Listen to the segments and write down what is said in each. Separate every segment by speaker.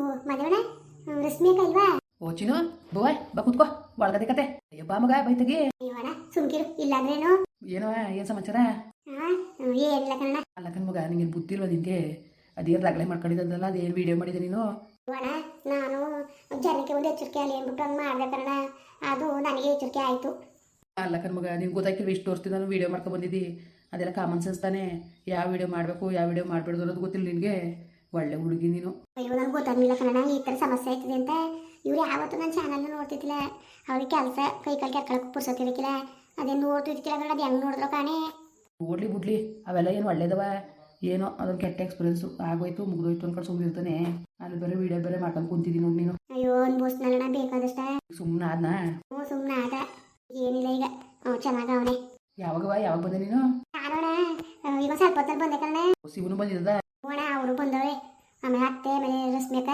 Speaker 1: ಮದುವಣ ರಶ್ಮಿ ಅಕ್ಕ ಇಲ್ವಾ?
Speaker 2: ಓ ಚಿನ್ನು ಬುವಾಯ್ ಬಾ ಕುತ್ಕೋ ಒಳಗದೆ ಕತೆ. ಅಯ್ಯೋ ಬಾ ಮಗ ಬೈತಗಿ
Speaker 1: ಅಯ್ಯೋಣ ಸುಮ್ಕಿರು ಇಲ್ಲಾಂದ್ರೇನು?
Speaker 2: ಏನೋ ಏನ್ ಸಮಾಚಾರ?
Speaker 1: ಏನಿಲ್ಲ ಕಣ
Speaker 2: ಅಲ್ಲ ಕಣ್ ಮಗ ನಿಂಗೆ ಬುದ್ಧಿ ಇಲ್ವಾ ನಿಂಗೆ? ಅದೇನು ರಗಳೆ ಮಾಡ್ಕೊಂಡಿದ್ದಲ್ಲ ಅದೇನು ವಿಡಿಯೋ ಮಾಡಿದೆ ನೀನು?
Speaker 1: ಅಣ್ಣ ನಾನು ಜನಕ್ಕೆ ಒಂದು ಎಚ್ಚರಿಕೆ ಅಲ್ಲಿ ಏನ್ಬಿಟ್ಟು ಹಂಗೆ ಮಾಡಿದೆ ಕಣ ಅದು ನನಗೆ ಎಚ್ಚರಿಕೆ ಆಯ್ತು.
Speaker 2: ಅಲ್ಲ ಕಣ್ ಮಗ ನಿಂಗೆ ಗೊತ್ತಾಗಿಲ್ಲ ಇಷ್ಟು ವರ್ಷದಿಂದ ನಾನು ವಿಡಿಯೋ ಮಾಡ್ಕೊ ಬಂದಿದ್ದಿ? ಅದೆಲ್ಲ ಕಾಮನ್ ಸೆನ್ಸ್ ತಾನೇ. ಯಾವ ವಿಡಿಯೋ ಮಾಡಬೇಕು ಯಾವ ವಿಡಿಯೋ ಮಾಡಬೇಡ್ದು ಅನ್ನೋದು ಗೊತ್ತಿಲ್ಲ ನಿನಗೆ. ಒಳ್ಳೆ ಹುಡುಗಿ ನೀನು.
Speaker 1: ಅಯ್ಯೋ ನನಗೆ ಗೊತ್ತಾಗ್ಲಿಲ್ಲ ಕಣ ಈ ಥರ ಸಮಸ್ಯೆ ಆಯ್ತದೆ ಅಂತ. ಇವ್ರು ಯಾವತ್ತೂ ನನ್ನ ಚಾನಲ್ನ ನೋಡ್ತಿದ್ದಿಲ್ಲ. ಅವ್ರಿಗೆ ಕೆಲಸ ಕೈ ಕಾಲು ಕೆರ್ಕೊಳಕ್ಕೆ ಪುರ್ಸೋತಿರ್ಕಿಲ್ಲ ಅದೇ ನೋಡ್ತಿರ್ಕಿಲ್ಲ ಕಣ ಅದು ಹೆಂಗೆ ನೋಡಿದ್ರು ಕಾಣೆ.
Speaker 2: ಓಡ್ಲಿ ಬಿಡ್ಲಿ ಅವೆಲ್ಲ ಏನು ಒಳ್ಳೇದವ? ಏನೋ ಅದೊಂದು ಕೆಟ್ಟ ಎಕ್ಸ್ಪೀರಿಯನ್ಸು ಆಗೋಯ್ತು ಮುಗಿದೋಯ್ತು ಅನ್ಕೊಂಡು ಸುಮ್ಮನೆ ಇರ್ತಾನೆ. ಅಲ್ಲಿ ಬೇರೆ ವಿಡಿಯೋ ಬೇರೆ ಮಾಡ್ಕೊಂಡು ಕುಂತಿದ್ದೀನಿ ನೋಡಿ ನೀನು.
Speaker 1: ಅಯ್ಯೋ ಅನ್ಭವಿಸ್ನಲ್ಲಣ್ಣ ಬೇಕಾದಷ್ಟ.
Speaker 2: ಸುಮ್ಮನೆ ಆದ್ನಾ?
Speaker 1: ಹ್ಞೂ ಸುಮ್ಮನೆ ಆದ. ಏನಿಲ್ಲ ಈಗ. ಅವನೇ
Speaker 2: ಯಾವಾಗವ ಯಾವಾಗ ಬಂದೆ ನೀನು?
Speaker 1: ನಾನೋಣ ಇವಾಗ ಸ್ವಲ್ಪ ಹೊತ್ತಲ್ಲಿ ಬಂದೆ ಕಣ
Speaker 2: ಶಿವನು ಬಂದಿದ್ದ
Speaker 1: ಹೋಣ ಅವರು ಬಂದವೆ ಆಮೇಲೆ ಅತ್ತೆ ಆಮೇಲೆ ರಶ್ಮಿಕ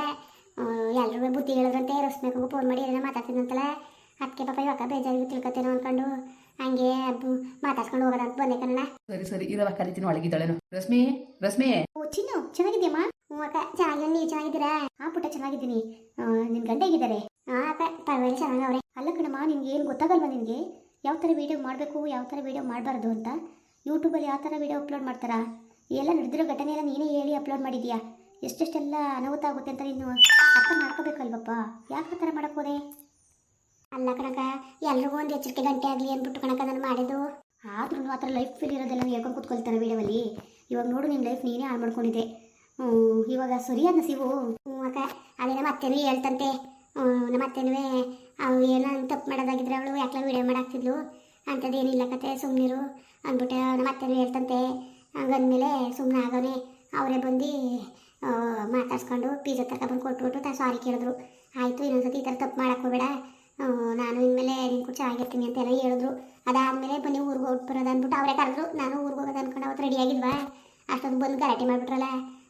Speaker 1: ಎಲ್ಲರೂ ಬುದ್ಧಿ ಹೇಳಿದ್ರಂತೆ ಫೋನ್ ಮಾಡಿ ಏನೋ ಮಾತಾಡ್ತಿದ್ದಂತಲ್ಲ ಅದಕ್ಕೆ ಪಾಪ ಇವಾಗ ಬೇಜಾರಿಗೆ ತಿಳ್ಕೊತೇನೋ ಅನ್ಕೊಂಡು ಹಂಗೆ ಮಾತಾಡ್ಕೊಂಡು ಮಾತಾಡ್ಸ್ಕೊಂಡು ಹೋಗೋಣ ಅಂತ ಬಂದೆ ಕಣ್ಣ
Speaker 2: ಸರಿ ಸರಿ ಇರವ ಕರಿತೀನಿ ಒಳಗಿದ್ದಾಳೇನು. ರಶ್ಮಿ ರಶ್ಮಿ.
Speaker 1: ಓ ಚಿನ್ನು ಚೆನ್ನಾಗಿದ್ಯಮ್ಮ ಹ್ಞೂ ಅಕ್ಕ ಚೆನ್ನಾಗಿ ನೀವು ಚೆನ್ನಾಗಿದ್ದೀರಾ? ಹಾಂ ಪುಟ್ಟ ಚೆನ್ನಾಗಿದ್ದೀನಿ. ನಿನ್ನ ಗಂಡ ಹೇಗಿದ್ದಾರೆ? ಹಾಂ ಅಕ್ಕ ಪರವಾಗಿಲ್ಲ ಚೆನ್ನಾಗವ್ರೆ ಅಲ್ಲ ಕಣಮ್ಮ ನಿನ್ಗೆ ಏನು ಗೊತ್ತಾಗಲ್ವಾ ನಿನಗೆ? ಯಾವ ಥರ ವೀಡಿಯೋ ಮಾಡಬೇಕು ಯಾವ ಥರ ವೀಡಿಯೋ ಮಾಡಬಾರ್ದು ಅಂತ? ಯೂಟ್ಯೂಬಲ್ಲಿ ಯಾವ ಥರ ವೀಡಿಯೋ ಅಪ್ಲೋಡ್ ಮಾಡ್ತಾರಾ? ಎಲ್ಲ ನಡೆದಿರೋ ಘಟನೆ ಎಲ್ಲ ನೀನೇ ಹೇಳಿ ಅಪ್ಲೋಡ್ ಮಾಡಿದ್ಯಾ ಎಷ್ಟೆಷ್ಟೆಲ್ಲ ಅನಾಹುತ ಆಗುತ್ತೆ ಅಂತ ನೀನು ಮಾಡ್ಕೋಬೇಕಲ್ವಪ್ಪ ಯಾಕೆ ಆ ಥರ ಮಾಡಕ್ಕೋದೆ ಅಲ್ಲ ಕಣಕ ಎಲ್ರಿಗೂ ಒಂದು ಎಚ್ಚರಿಕೆ ಗಂಟೆ ಆಗಲಿ ಅಂದ್ಬಿಟ್ಟು ಕಣಕ ನಾನು ಮಾಡಿದ್ದು. ಆದ್ರೂ ಆ ಥರ ಲೈಫ್ ಫೀಲ್ ಇರೋದೆಲ್ಲ ಹೇಳ್ಕೊಂಡು ಕೂತ್ಕೊಳ್ತಾರೆ ವೀಡಿಯೋವಲ್ಲಿ ಇವಾಗ ನೋಡು ನಿನ್ನ ಲೈಫ್ ನೀನೇ ಹಾಳು ಮಾಡ್ಕೊಂಡಿದ್ದೆ. ಇವಾಗ ಸರಿಯಾದ ಸಿವು ಅಕ್ಕ, ಅದೇ ನಮ್ಮ ಅತ್ತೆನೂ ಹೇಳ್ತಂತೆ. ನಮ್ಮ ಅತ್ತೆನೂ ಅವು ಏನೋ ತಪ್ಪು ಮಾಡೋದಾಗಿದ್ರೆ ಅವಳು ಯಾಕೆ ವೀಡಿಯೋ ಮಾಡಾಕ್ತಿದ್ಲು. ಅಂಥದ್ದೇನಿಲ್ಲ ಕತೆ ಸುಮ್ಮನಿರು ಅಂದ್ಬಿಟ್ಟು ನಮ್ಮ ಅತ್ತೆನೂ ಹೇಳ್ತಂತೆ. ಹಂಗಂದ್ಮೇಲೆ ಸುಮ್ಮನೆ ಆಗೋನೆ ಅವರೇ ಬಂದು ಮಾತಾಡ್ಸ್ಕೊಂಡು ಪಿಜ್ಜಾ ತಗೊಬಂದು ಕೊಟ್ಬಿಟ್ಟು ತಾ ಸಾರಿ ಕೇಳಿದ್ರು. ಆಯಿತು ಇನ್ನೊಂದ್ಸತಿ ಈ ಥರ ತಪ್ಪು ಮಾಡೋಕ್ಕೆ ಹೋಗಬೇಡ. ನಾನು ಇನ್ಮೇಲೆ ನಿನ್ ಕೂಡ ಚೆನ್ನಾಗಿರ್ತೀನಿ ಅಂತೆಲ್ಲ ಹೇಳಿದ್ರು. ಅದಾದಮೇಲೆ ಬನ್ನಿ ಊರಿಗೆ ಹೋಗಿ ಬರೋದು ಅಂದ್ಬಿಟ್ಟು ಅವರೇ ಕರೆದ್ರು. ನಾನು ಊರಿಗೆ ಹೋಗೋದು ಅಂದ್ಕೊಂಡು ಅವತ್ತು ರೆಡಿ ಆಗಿದ್ವಾ? ಅಷ್ಟೊಂದು ಬಂದು ಗಲಾಟೆ ಮಾಡಿಬಿಟ್ರಲ್ಲ?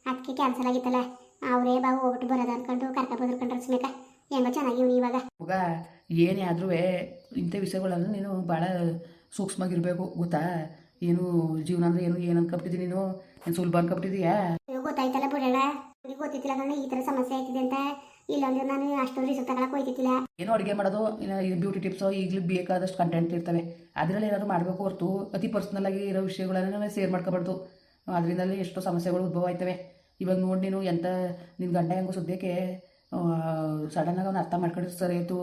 Speaker 1: ಅದಕ್ಕೆ ಕ್ಯಾನ್ಸಲ್ ಆಗಿತ್ತಲ್ಲ? ಅವರೇ ಬಾ ಹೋಗ್ಬಿಟ್ಟು ಬರೋದು ಅಂದ್ಕೊಂಡು ಕರ್ಕ ಕಂಡ್ರೆ ಸ್ಮೇಕ ಹೆಂಗೋ ಚೆನ್ನಾಗಿವ್ನಿ ಇವಾಗ.
Speaker 2: ಮಗ ಏನೇ ಆದ್ರೂ ಇಂಥ ವಿಷಯಗಳನ್ನು ನೀನು ಭಾಳ ಸೂಕ್ಷ್ಮವಾಗಿರ್ಬೇಕು ಗೊತ್ತಾ? ಏನು ಜೀವನ ಅಂದ್ರೆ ಏನು ಏನು ಅನ್ಕೊಬಿಟ್ಟಿದ್ದೀನಿ ನೀನು? ಸುಲಭ ಅನ್ಕೊಬಿಟ್ಟಿದೀಯಾ
Speaker 1: ಇವಾಗ ಗೊತ್ತಾಯ್ತಲ್ಲ ನನಗೆ ಗೊತ್ತಿತ್ತಿಲ್ಲ ಕಣ ಈ ತರ ಸಮಸ್ಯೆ ಆಯ್ತಿದೆ ಅಂತ. ಇಲ್ಲಂದ್ರೆ ನಾನು ಅಷ್ಟೊಂದು ರಿಸಲ್ಟ್ ತಗೊಳಕ್ ಹೋಯ್ತಿತ್ತಿಲ್ಲ
Speaker 2: ಏನೋ ಅಡುಗೆ ಮಾಡೋದು ಬ್ಯೂಟಿ ಟಿಪ್ಸ್ ಈಗಲೂ ಬೇಕಾದಷ್ಟು ಕಂಟೆಂಟ್ ಇರ್ತವೆ. ಅದರಲ್ಲಿ ಏನಾದ್ರು ಮಾಡಬೇಕು ಹೊರತು ಅತಿ ಪರ್ಸನಲ್ ಆಗಿ ಇರೋ ವಿಷಯಗಳನ್ನ ಶೇರ್ ಮಾಡ್ಕೋಬಾರ್ದು. ಅದರಿಂದಲೇ ಎಷ್ಟೋ ಸಮಸ್ಯೆಗಳು ಉದ್ಭವ ಆಯ್ತವೆ. ಇವಾಗ ನೋಡಿ ನೀನು ಎಂಥ ನಿನ್ನ ಗಂಡ ಹೆಂಗೋ ಸದ್ಯಕ್ಕೆ ಆಗಿ ಅವ್ನು ಅರ್ಥ ಮಾಡ್ಕೊಂಡು ಸರಿ ಆಯ್ತು.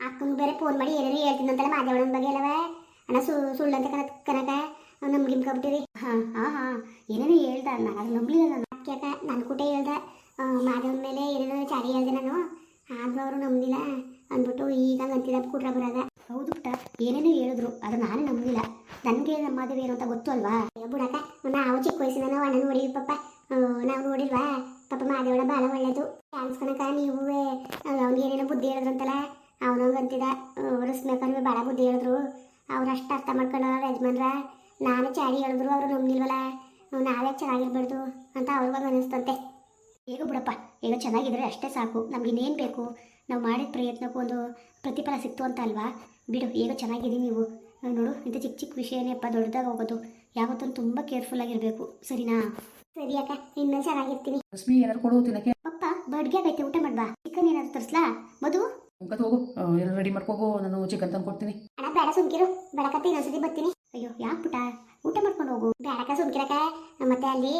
Speaker 1: ಅಕ್ಕಂಗೆ ಬೇರೆ ಫೋನ್ ಮಾಡಿ ಏನೇನು ಹೇಳ್ತಿದ್ದಂತಲ್ಲ ಮಾದೇವಣ್ಣನ ಬಗ್ಗೆ ಅಲ್ಲವ. ಅಣ್ಣ ಸು ಸುಳ್ಳಂತ ಕನಕ ಕನಕ ನಮ್ಗಿಮ್ಕೊಬಿಟ್ಟಿರಿ ಹಾಂ ಹಾಂ ಹಾಂ. ಏನೇನೋ ಹೇಳ್ದ ನಾನು ಅದು ನಂಬಲಿಲ್ಲ ನಾನು. ಅದಕ್ಕೆ ನನ್ನ ಕೂಟ ಹೇಳ್ದೆ ಮಾಧವನ ಮೇಲೆ ಏನೇನೋ ಚಾಡಿ ಹೇಳ್ದೆ ನಾನು. ಆದರೂ ಅವರು ನಂಬಲಿಲ್ಲ ಅಂದ್ಬಿಟ್ಟು ಈಗ ಅಂತಿದ ಕೂಟ್ರ ಬರೋದ. ಹೌದು ಪುಟ್ಟ ಏನೇನೋ ಹೇಳಿದ್ರು ಅದು ನಾನು ನಂಬಲಿಲ್ಲ. ನನಗೆ ನಮ್ಮ ಮಾದೇವಿ ಏನು ಅಂತ ಗೊತ್ತು ಅಲ್ವಾ? ಬಿಡಕ ನಾವು ಚಿಕ್ಕ ವಯಸ್ಸಿನ ನಾವು ಅಣ್ಣನ ನೋಡಿದ್ವಿ ಪಾಪ. ಆ, ನಾವು ನೋಡಿಲ್ವಾ? ಪಾಪ ಮಾದೇವಳ ಭಾಳ ಒಳ್ಳೇದು. ಡ್ಯಾನ್ಸ್ ಕನಕ ನೀವು ಅವ್ನಿಗೆ ಏನೇನೋ ಬುದ್ಧಿ ಹೇಳಿದ್ರಂತಲ್ಲ? ಅವನಂಗೆ ಅಂತಿದ ರಸ್ಮೇಕನ್ವೆ ಭಾಳ ಬುದ್ಧಿ ಹೇಳಿದ್ರು. ಅವ್ರು ಅಷ್ಟು ಅರ್ಥ ಮಾಡ್ಕೊಳ್ಳೋ ಯಜಮಾನ್ರ. ನಾನು ಚಾಡಿ ಹೇಳಿದ್ರು ಅವರು ನಂಬಿಲ್ವಲ್ಲ ನಾವೇ ಚೆನ್ನಾಗಿರ್ಬಾರ್ದು ಅಂತ ಅವ್ರಿಗೊಂದು ಅನ್ನಿಸ್ತಂತೆ ಈಗ ಬಿಡಪ್ಪ ಈಗ ಚೆನ್ನಾಗಿದ್ರೆ ಅಷ್ಟೇ ಸಾಕು. ನಮ್ಗೆ ಇನ್ನೇನು ಬೇಕು? ನಾವು ಮಾಡಿದ ಪ್ರಯತ್ನಕ್ಕೂ ಒಂದು ಪ್ರತಿಫಲ ಸಿಕ್ತು ಅಂತ ಅಲ್ವಾ? ಬಿಡು ಈಗ ಚೆನ್ನಾಗಿದ್ದೀವಿ ನೀವು. ನೋಡು ಇಂಥ ಚಿಕ್ಕ ಚಿಕ್ಕ ವಿಷಯನೇಪ್ಪ ದೊಡ್ಡದಾಗ ಹೋಗೋದು. ಯಾವತ್ತೂ ತುಂಬ ಕೇರ್ಫುಲ್ ಆಗಿರಬೇಕು. ಸರಿನಾ? ಸರಿ ಅಕ್ಕ ಇನ್ನೂ ಚೆನ್ನಾಗಿರ್ತೀನಿ.
Speaker 2: ರಶ್ಮಿ ಏನಾದ್ರು ಕೊಡು ತಿನ್ನಕ್ಕೆ.
Speaker 1: ಪಪ್ಪ ಬಡ್ಗೆ ಆಗೈತೆ ಊಟ ಮಾಡ್ಬಾ. ಚಿಕನ್ ಏನಾದ್ರು ತರಿಸ್ಲಾ? ಮಧು?
Speaker 2: ಹೋಗು ಎಲ್ಲ ರೆಡಿ ಮಾಡ್ಕೋಗು ನಾನು ಚಿಕನ್ ತಂದು ಕೊಡ್ತೀನಿ
Speaker 1: ಅಣ್ಣ ಬೇಡ ಸುಮ್ಕಿರು. ಬೇಡಕತ್ತ ಇನ್ನೊಂದ್ಸತಿ ಬರ್ತೀನಿ ಅಯ್ಯೋ ಯಾಕೆ ಪುಟ ಊಟ ಮಾಡ್ಕೊಂಡು ಹೋಗು ಬೇಡಕ ಸುಮ್ಕಿರಕ ಮತ್ತೆ ಅಲ್ಲಿ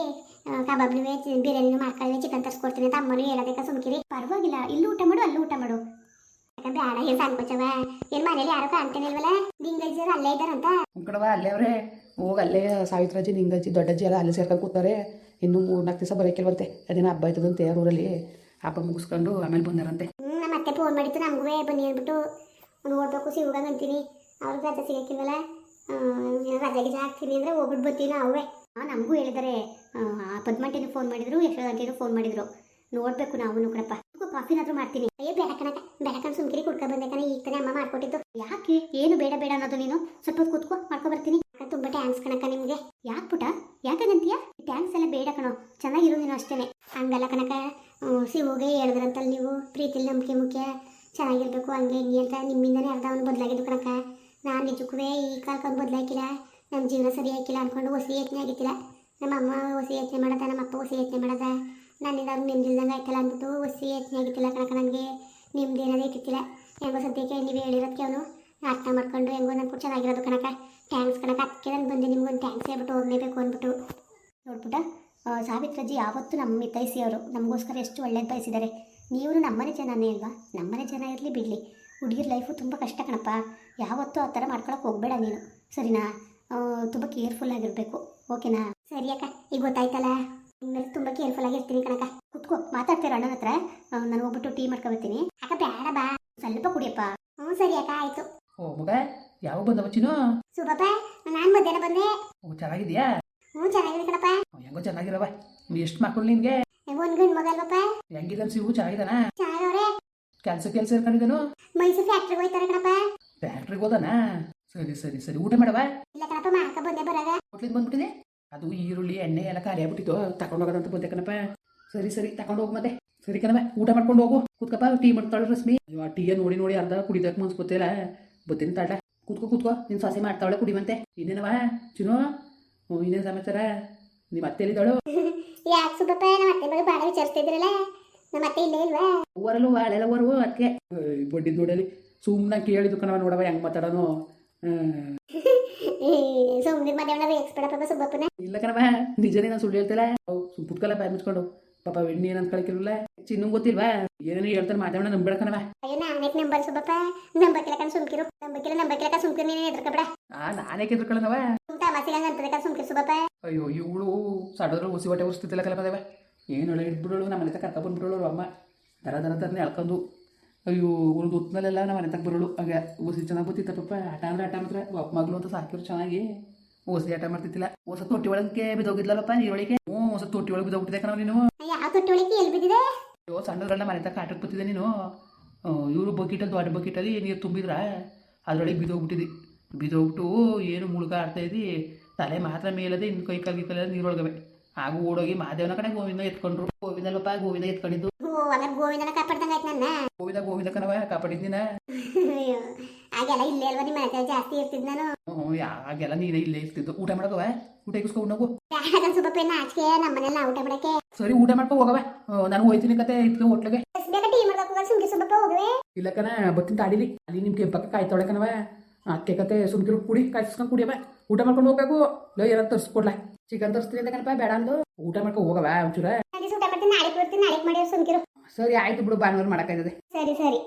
Speaker 1: ಕಬಾಬ್ನುವೆ ಬಿರಿಯಾನಿ ಮಾಡ್ಕೊಳ್ಳಿ ಚಿಕನ್ ತರಿಸ್ಕೊಡ್ತೀನಿ ಅಂತ ಅಮ್ಮನೂ ಹೇಳೋದಕ್ಕೆ ಸುಮ್ಕಿರಿ. ಪರವಾಗಿಲ್ಲ ಇಲ್ಲೂ ಊಟ ಮಾಡು ಅಲ್ಲೂ ಊಟ ಮಾಡು. ಯಾಕಂದ್ರೆ ಬೇಡ ಏನು ಸಣ್ಣ ಏನ್ ಮನೇಲಿ ಯಾರು ಕಾಣ್ತೇನೆ ಇಲ್ವಲ್ಲ ಅಲ್ಲೇ ಇದ್ದಾರಂತ.
Speaker 2: ಕಡವ ಅಲ್ಲೇ ಅವರೇ. ಹೋಗಿ ಅಲ್ಲೇ ಸಾವಿತ್ರಾಜಿ ನಿಂಗಜ್ಜಿ ದೊಡ್ಡಜ್ಜಿ ಎಲ್ಲ ಅಲ್ಲೇ ಸೇರ್ಕೊಂಡು ಕೂತಾರೆ. ಇನ್ನೂ ಮೂರು ನಾಲ್ಕು ದಿವಸ ಬರೋಕಿಲ್ವಂತೆ. ಅದೇನೋ ಹಬ್ಬ ಆಯ್ತದಂತೆ ಊರಲ್ಲಿ ಹಬ್ಬ ಮುಗಿಸ್ಕೊಂಡು ಆಮೇಲೆ ಬಂದಾರಂತೆ.
Speaker 1: ಹ್ಞೂ ನಮ್ಮ ಅತ್ತೆ ಫೋನ್ ಮಾಡಿತ್ತು ನಮಗೂ ಬನ್ನಿ ಅಂದ್ಬಿಟ್ಟು. ನೋಡ್ಬೇಕು ಸಿಗುವಾಗ ಅಂತೀನಿ. ಅವ್ರಿಗೆ ರಜೆ ಸಿಗಕ್ಕಿಲ್ವಲ್ಲ ರಜೆ ಗಿಜೆ ಹಾಕ್ತೀನಿ ಅಂದ್ರೆ ಹೋಗ್ಬಿಟ್ಟು ಬರ್ತೀನಿ ನಾವೇ ಹಾಂ ನಮಗೂ ಹೇಳಿದ್ದಾರೆ ಪದ್ಮಂಟಿನೂ ಫೋನ್ ಮಾಡಿದ್ರು, ಯಶೋದಂಟಿನೂ ಫೋನ್ ಮಾಡಿದ್ರು. ನೋಡ್ಬೇಕು ನಾವು ಕಣಪ್ಪ ಕಾಫಿನಾದ್ರೂ ಮಾಡ್ತೀನಿ. ಏ, ಬೇಡ ಕಣಕ ಬೇಡ ಕಣ ಸುಮ್ಕಿರಿ ಕುಡ್ಕೊ ಬಂದೆ ಕಣ. ಈಗ ತಾನೇ ಅಮ್ಮ ಮಾಡ್ಕೊಟ್ಟಿದ್ದು. ಯಾಕೆ? ಏನು ಬೇಡ ಬೇಡ ಅನ್ನೋದು ನೀನು. ಸ್ವಲ್ಪ ಹೊತ್ತು ಕೂತ್ಕೋ, ಮಾಡ್ಕೊ ಬರ್ತೀನಿ. ತುಂಬ ಟ್ಯಾಂಕ್ಸ್ ಕಣಕ ನಿಮಗೆ. ಯಾಕೆ ಪುಟ? ಯಾಕಂತೀಯ ಟ್ಯಾಂಕ್ಸ್ ಎಲ್ಲ ಬೇಡ ಕಣೋ. ಚೆನ್ನಾಗಿರು ನೀನು ಅಷ್ಟೇನೆ. ಹಂಗಲ್ಲ ಕಣಕ ಶಿವಗೆ ಹೇಳಿದ್ರಂತಲ್ಲಿ ನೀವು. ಪ್ರೀತಿಲಿ ನಂಬಿಕೆ ಮುಖ್ಯ. ಚೆನ್ನಾಗಿರ್ಬೇಕು, ಹಂಗೆ ಹಿಂಗೆ ಅಂತ ನಿಮ್ಮಿಂದನೇ ಅರ್ಧ ಅವ್ನು ಬದಲಾಗಿದ್ದು ಕಣಕ ನಾನು ನಿಜಕ್ಕೂ ಈ ಕಾಲಕ್ಕೆ ಬದಲಾಗಿಲ್ಲ ನಮ್ಮ ಜೀವನ ಸರಿ ಹಾಕಿಲ್ಲ ಅಂದ್ಕೊಂಡು ಹೊಸ ಯೋಚನೆ ಆಗಿತ್ತಿಲ್ಲ. ನಮ್ಮ ಅಮ್ಮ ಹೊಸ ಯೋಚನೆ ಮಾಡದ, ನಮ್ಮ ಅಪ್ಪ ಹೊಸ ಯೋಚನೆ ಮಾಡದ. ನನ್ನಿಂದ ಅವ್ರು ನಿಮ್ದಿಲ್ದಂಗೆ ಆಯ್ತಲ್ಲ ಅಂದ್ಬಿಟ್ಟು ಹೊಸ ಯತ್ನೆ ಆಗಿತ್ತಿಲ್ಲ ಕಣಕ ನನಗೆ. ನಿಮ್ದು ಏನಾದರೂ ಇಟ್ಟಿತ್ತಿಲ್ಲ. ಹೆಂಗೋ ಸದ್ಯಕ್ಕೆ ನೀವು ಹೇಳಿರೋದಕ್ಕೆ ಅವನು ಅರ್ಥ ಮಾಡ್ಕೊಂಡು ಹೆಂಗೋ ನಾನು ಚೆನ್ನಾಗಿರೋದು ಕಣಕ. ಥ್ಯಾಂಕ್ಸ್ ಕಣಕ. ಅದಕ್ಕೆ ನಾನು ಬಂದೆ ನಿಮ್ಗೊಂದು ಥ್ಯಾಂಕ್ಸ್ ಹೇಳ್ಬಿಟ್ಟು ಹೋಗಲೇಬೇಕು ಅಂದ್ಬಿಟ್ಟು. ನೋಡ್ಬಿಟ್ಟು ಸಾವಿತ್ರಿ ಅಜ್ಜಿ ಯಾವತ್ತೂ ನಮ್ಮ ಮಿತೈಸಿ ಅವರು ನಮಗೋಸ್ಕರ ಎಷ್ಟು ಒಳ್ಳೇದು ಬಯಸಿದ್ದಾರೆ ನೀವು ನಮ್ಮನೆ ಜನನೇ ಅಲ್ವಾ? ನಮ್ಮನೆ ಜನ ಇರಲಿ ಬಿಡಲಿ. ಹುಡುಗಿರ ಲೈಫು ತುಂಬ ಕಷ್ಟ ಕಣಪ್ಪ. ಯಾವತ್ತೂ ಆ ಥರ ಮಾಡ್ಕೊಳಕ್ಕೆ ಹೋಗಬೇಡ ನೀನು. ಸರಿನಾ? ತುಂಬ ಕೇರ್ಫುಲ್ ಆಗಿರಬೇಕು. ಓಕೆನಾ ಸರಿ ಅಕ್ಕ ಈಗ ಗೊತ್ತಾಯ್ತಲ್ಲ? ಇನ್ಮೇಲೆ ತುಂಬ ಕೇರ್ಫುಲ್ ಆಗಿರ್ತೀನಿ ಕಣಕ್ಕ. ಕುತ್ಕೋ ಮಾತಾಡ್ತೀರ ಅಣ್ಣನ ಹತ್ರ? ನಾನು ಹೋಗ್ಬಿಟ್ಟು ಟೀ ಮಾಡ್ಕೊಬರ್ತೀನಿ. ಅಕ್ಕ ಬೇಡ ಬಾ. ಸ್ವಲ್ಪ ಕುಡಿಯಪ್ಪ. ಹ್ಞೂ ಸರಿ ಅಕ್ಕ ಆಯ್ತು.
Speaker 2: ಓ ಮಗ ಯಾವ ಬಂದ ಬಚ್ಚಿನ
Speaker 1: ಸುಬಪ್ಪ ನಾನು ಮಧ್ಯಾಹ್ನ ಬಂದೆ.
Speaker 2: ಓ ಚೆನ್ನಾಗಿದ್ಯಾ
Speaker 1: ಹ್ಞೂ ಚೆನ್ನಾಗಿದೆ ಕಣಪ್ಪ.
Speaker 2: ಹೆಂಗೋ ಚೆನ್ನಾಗಿರವ ಎಷ್ಟು ಮಕ್ಕಳು ನಿನ್ಗೆ?
Speaker 1: ಒಂದು ಗಂಡು ಮಗ ಅಲ್ವಪ್ಪ.
Speaker 2: ಹೆಂಗಿದ್ದಾನೆ ಸಿಗು ಚೆನ್ನಾಗಿದ್ದಾನ
Speaker 1: ಚೆನ್ನಾಗವ್ರೆ.
Speaker 2: ಕೆಲಸ ಕೆಲಸ ಸೇರ್ಕೊಂಡಿದ್ದಾನು
Speaker 1: ಮೈಸೂರು ಫ್ಯಾಕ್ಟ್ರಿಗೆ ಹೋಯ್ತಾರೆ ಕಣಪ್ಪ.
Speaker 2: ಫ್ಯಾಕ್ಟ್ರಿಗೆ ಹೋದಾನ? ಸರಿ ಸರಿ ಸರಿ. ಊಟ ಮಾಡವ ಹೋಟ್ಲಿಗೆ ಬಂದ್ಬಿಟ್ಟಿದೆ ಅದು ಈರುಳ್ಳಿ ಎಣ್ಣೆ ಎಲ್ಲ ಖಾಲಿ ಆಗ್ಬಿಟ್ಟಿತ್ತು. ತಗೊಂಡು ಹೋಗೋದಂತ ಬಂದೆ ಕಣಪ್ಪ. ಸರಿ ಸರಿ ತಗೊಂಡು ಹೋಗು ಮತ್ತೆ. ಸರಿ ಕಣವ ಊಟ ಮಾಡ್ಕೊಂಡು ಹೋಗು. ಕೂತ್ಕಪ್ಪ ಟೀ ಮಾಡ್ತಾಳೆ ರಶ್ಮಿ. ಅಯ್ಯೋ ಆ ಟೀಯ ನೋಡಿ ನೋಡಿ ಅರ್ಧ ಕುಡಿದಕ್ಕೆ ಮನ್ಸ್ ಗೊತ್ತಿಲ್ಲ ಬತ್ತೀನಿ ತಾಟ ಕೂತ್ಕೋ ಕೂತ್ಕೋ. ನಿನ್ನ ಸೊಸೆ ಮಾಡ್ತಾವಳೆ ಕುಡಿಮಂತೆ ಇನ್ನೇನವ ಚಿನ್ನು ಹ್ಞೂ ಇನ್ನೇನು ಸಮಾಚಾರ? ನಿಮ್ಮ ಅತ್ತೆ ಎಲ್ಲಿದ್ದಾಳು?
Speaker 1: ಯಾಕೆ ಸುಬ್ಬಪ್ಪ ನಮ್ಮ ಅತ್ತೆ ಬಗ್ಗೆ ಭಾಳ ವಿಚಾರಿಸ್ತಿದ್ರಲ್ಲ? ನಮ್ಮ ಅತ್ತೆ ಇಲ್ಲೇ ಇಲ್ವಾ?
Speaker 2: ಊರಲ್ಲೂ ಬಾಳೆಲ್ಲ ಊರು ಅದಕ್ಕೆ ಬಡ್ಡಿ ನೋಡಲಿ ಸುಮ್ಮನೆ ಕೇಳಿದ್ದು ಕಣವ ನೋಡವ ಹೆಂಗೆ ಮಾತಾಡೋನು. ಹ್ಮ್.
Speaker 1: ಸುಮ್ಮನೆ ಮಧ್ಯಾಹ್ನ ರೇಗಿಸ್ಬೇಡಪ್ಪ ಸುಬ್ಬಪ್ಪನ?
Speaker 2: ಇಲ್ಲ ಕಣವ ನಿಜನೇ ನಾನು ಸುಳ್ಳು ಹೇಳ್ತಿಲ್ಲ. ಸುಮ್ ಪುಟ್ಕಲ್ಲ ಬಾಯ್ ಮುಚ್ಕೊಂಡು. ಪಾಪ ಎಣ್ಣೆ ಏನು ಅನ್ಕೊಳಕಿರಲ್ಲ ಚಿನ್ನು ಗೊತ್ತಿಲ್ವಾ? ಏನೇನು ಹೇಳ್ತಾರೆ ಮಾತಾಡೋಣ ನಂಬೇಡ ಕಣವ
Speaker 1: ಅಯ್ಯೋ ನಾನೇ ನಂಬರ್ ಸುಬ್ಬಪ್ಪ? ನಂಬಕ್ಕಿಲ್ಲ ಕಣ ಸುಮ್ಕಿರು. ನಂಬಕ್ಕಿಲ್ಲ ನಂಬಕ್ಕಿಲ್ಲ ಕಣ ಸುಮ್ಕಿರು ನೀನು ಎದ್ರಕಬೇಡ
Speaker 2: ಆ ನಾನೇ ಕೆದ್ರಕಳನವ
Speaker 1: ಸುಮ್ ತಮಾಸಿಗೆ ಅಂತದೆ ಕಣ್ ಸುಮ್ಕಿರು ಸುಬ್ಬಪ್ಪ.
Speaker 2: ಅಯ್ಯೋ ಇವಳು ಸಡದ್ರು ಉಸಿ ಹೊಟ್ಟೆ ಉರಿಸ್ತಿದ್ದಿಲ್ಲ ಕಲಪದವ ಏನು ಹೇಳಿ ಇಟ್ಬಿಡೋಳು ನಮ್ಮ ಮನೆ ತಕ್ಕ ಕರ್ಕ ಬಂದ್ಬಿಡೋಳು ಅವ್ರ ಅಮ್ಮ. ದರ ದರ ತರನೇ ಎಳ್ಕೊಂಡು ಅಯ್ಯೋ ಒಂದು ಹೊತ್ನಲ್ಲೆಲ್ಲ ನಮ್ಮ ಮನೆ ತಕ್ಕ ಬರೋಳು. ಆಗ ಓಸಿ ಚೆನ್ನಾಗಿ ಗೊತ್ತಿತ್ತಪ್ಪ ಆಟ ಅಂದ್ರೆ ಆಟ ಮಾತ್ರ. ಒಪ್ಪ ಮಗಳು ಅಂತ ಸಾಕಿರು ಚೆನ್ನಾಗಿ. ಓಸಿ ಆಟ ಮಾಡ್ತಿದ್ದಿಲ್ಲ. ಹೊಸ ತೊಟ್ಟಿ ಒಳಗೆ ಬಿದ್ದೋಗಿದ್ಲಪ್ಪ ನೀರೊಳಗೆ? ಹ್ಞೂ ಹೊಸ ತೊಟ್ಟಿ ಒಳಗೆ ಬಿದ್ದೋಗ್ಬಿಟ್ಟಿದೆ ಕಣ ನೀನು. ಅಯ್ಯೋ ಸಣ್ಣದ್ರಲ್ಲ ಮನೆ ತಕ್ಕ ಆಟಕ್ಕೆ ಬತ್ತಿದೆ ನೀನು. ಇವರು ಬಕೆಟಲ್ಲಿ ದೊಡ್ಡ ಬಕೆಟಲ್ಲಿ ನೀರು ತುಂಬಿದ್ರ? ಅದರೊಳಗೆ ಬಿದ್ದೋಗ್ಬಿಟ್ಟಿದ್ದಿ. ಬಿದ್ದೋಗ್ಬಿಟ್ಟು ಏನು ಮುಳುಗ ಆಡ್ತಾ ಇದ್ದಿ? ತಲೆ ಮಾತ್ರ ಮೇಲದೆ ಇನ್ನು ಕೈ ಕಾಲು ಕಲ್ಲ ನೀರೊಳಗವೆ. ಹಾಗೂ ಓಡೋಗಿ ಮಾದೇವನ ಕಡೆ ಗೋವಿಂದ ಎತ್ಕೊಂಡ್ರು. ಗೋವಿಂದಲ್ಲಪ್ಪ ಗೋವಿಂದ ಎತ್ಕೊಂಡಿದ್ದು.
Speaker 1: ಓ ಹಂಗಾರೆ ಗೋವಿಂದನ ಕಾಪಾಡ್ದಂಗ ಆಯ್ತು ನನ್ನ.
Speaker 2: ಗೋವಿಂದ ಗೋವಿಂದ ಕನವ ಕಾಪಾಡಿದ್ದಿನ
Speaker 1: ಅಯ್ಯೋ ಆಗೆಲ್ಲ ಇಲ್ಲೇ ಅಲ್ವಾ ನಿಮ್ಮ ಮನೆ ಜಾಸ್ತಿ ಇರ್ತಿದ್ ನಾನು.
Speaker 2: ಹ್ಞೂ ಯಾಗೆಲ್ಲ ನೀನೇ ಇಲ್ಲೇ ಇರ್ತಿದ್ದು. ಊಟ ಮಾಡಕವ? ಊಟ ಇಸ್ಕೊಂಡು ಹೋಗು
Speaker 1: ಯಾಕಂದ್ರೆ ಸುಬ್ಬಪ್ಪ ನಾಚಿಕೆ ನಮ್ಮ ಮನೇಲಿ ಊಟ ಮಾಡಕ್ಕೆ.
Speaker 2: ಸರಿ ಊಟ ಮಾಡ್ಕೊ ಹೋಗವ. ನಾನು ಹೋಯ್ತೀನಿ ಕತೆ ಇತ್ತು ಹೋಟ್ಲಿಗೆ.
Speaker 1: ಟೀ ಮಾಡ್ಬೇಕು ಸುಮ್ಕಿ ಸುಬ್ಬಪ್ಪ ಹೋಗವೆ.
Speaker 2: ಇಲ್ಲ ಕಣ ಬತ್ತಿನ ತಾಡಿಲಿ ಅಲ್ಲಿ ನಿಮ್ಗೆ ಕೆಂಪಕ್ಕ ಕಾಯ್ತಾಳೆ ಕಣವ. ಅಕ್ಕೆ ಕತೆ ಸುಮ್ಕಿರು ಕುಡಿ ಕಾಯ್ಸ್ಕೊಂಡು ಕುಡಿಯವ. ಊಟ ಮಾಡ್ಕೊಂಡು ಹೋಗ್ಬೇಕು. ಲೋ ಏನಾರು ತರಿಸ್ಕೊಡ್ಲ. ಚಿಕನ್ ತರಿಸ್ತೀನಿ ಅಂತ ಕಣಪ್ಪ ಬೇಡ ಅಂದು. ಊಟ ಮಾಡ್ಕೊಂಡು ಹೋಗವ ಒಂಚೂರ.
Speaker 1: ನನಗೆ ಊಟ ಮಾಡ್ತೀನಿ ನಾಳೆ ಬರ್ತೀನಿ ನಾಳೆ ಮಾಡಿ ಸುಮ್ಕಿರು.
Speaker 2: ಸರಿ ಆಯ್ತು ಬಿಡು ಭಾನುವಾರ ಮಾಡೋಕ್ಕಾಯ್ತದೆ.
Speaker 1: ಸರಿ ಸರಿ.